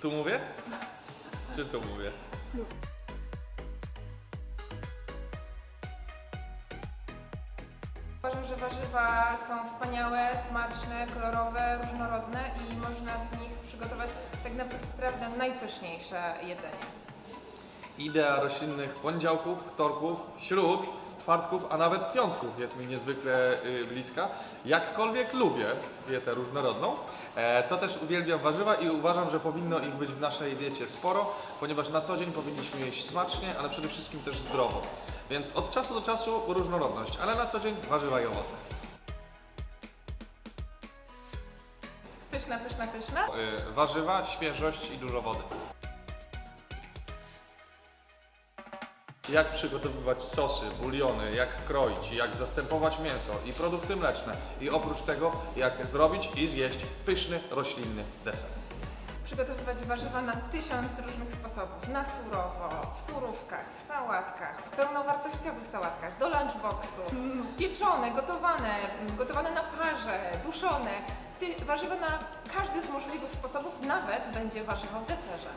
Tu mówię? Czy tu mówię? Uważam, że warzywa są wspaniałe, smaczne, kolorowe, różnorodne i można z nich przygotować tak naprawdę najpyszniejsze jedzenie. Idea roślinnych poniedziałków, wtorków, śród, czwartków, a nawet piątków jest mi niezwykle y, bliska. Jakkolwiek lubię dietę różnorodną, e, to też uwielbiam warzywa i uważam, że powinno ich być w naszej diecie sporo, ponieważ na co dzień powinniśmy jeść smacznie, ale przede wszystkim też zdrowo. Więc od czasu do czasu różnorodność, ale na co dzień warzywa i owoce. Pyszna, pyszna, pyszna. Y, Warzywa, świeżość i dużo wody. Jak przygotowywać sosy, buliony, jak kroić, jak zastępować mięso i produkty mleczne. I oprócz tego, jak zrobić i zjeść pyszny, roślinny deser. Przygotowywać warzywa na tysiąc różnych sposobów. Na surowo, w surówkach, w sałatkach, w pełnowartościowych sałatkach, do lunchboxu, pieczone, gotowane, gotowane na parze, duszone. Ty, warzywa na każdy z możliwych sposobów, nawet będzie warzywo w deserze.